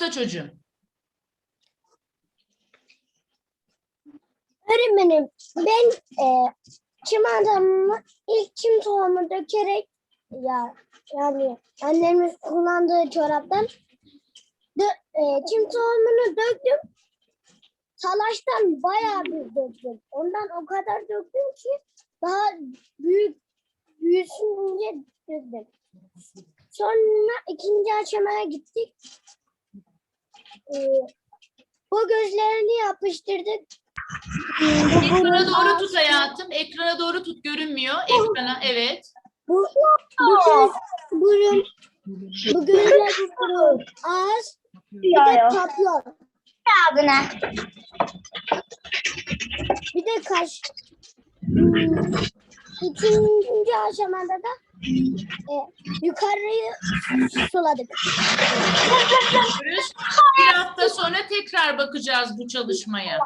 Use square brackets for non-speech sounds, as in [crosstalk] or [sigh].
Başla çocuğum. Öğretmenim ben e, çim adamımı ilk çim tohumu dökerek ya yani annemin kullandığı çoraptan dö, e, çim tohumunu döktüm. Salaştan bayağı bir döktüm. Ondan o kadar döktüm ki daha büyük büyüsün diye döktüm. Sonra ikinci aşamaya gittik. Bu gözlerini yapıştırdık. Ekrana doğru tut hayatım. Ekrana doğru tut. Görünmüyor. Ekrana evet. Bu, bu göz, burun, bu gözler bu burun, ağız, bir de papyon, Abine. bir de kaş. Hmm, İkinci aşamada da e, yukarıyı suladık. [laughs] Sonra tekrar bakacağız bu çalışmaya.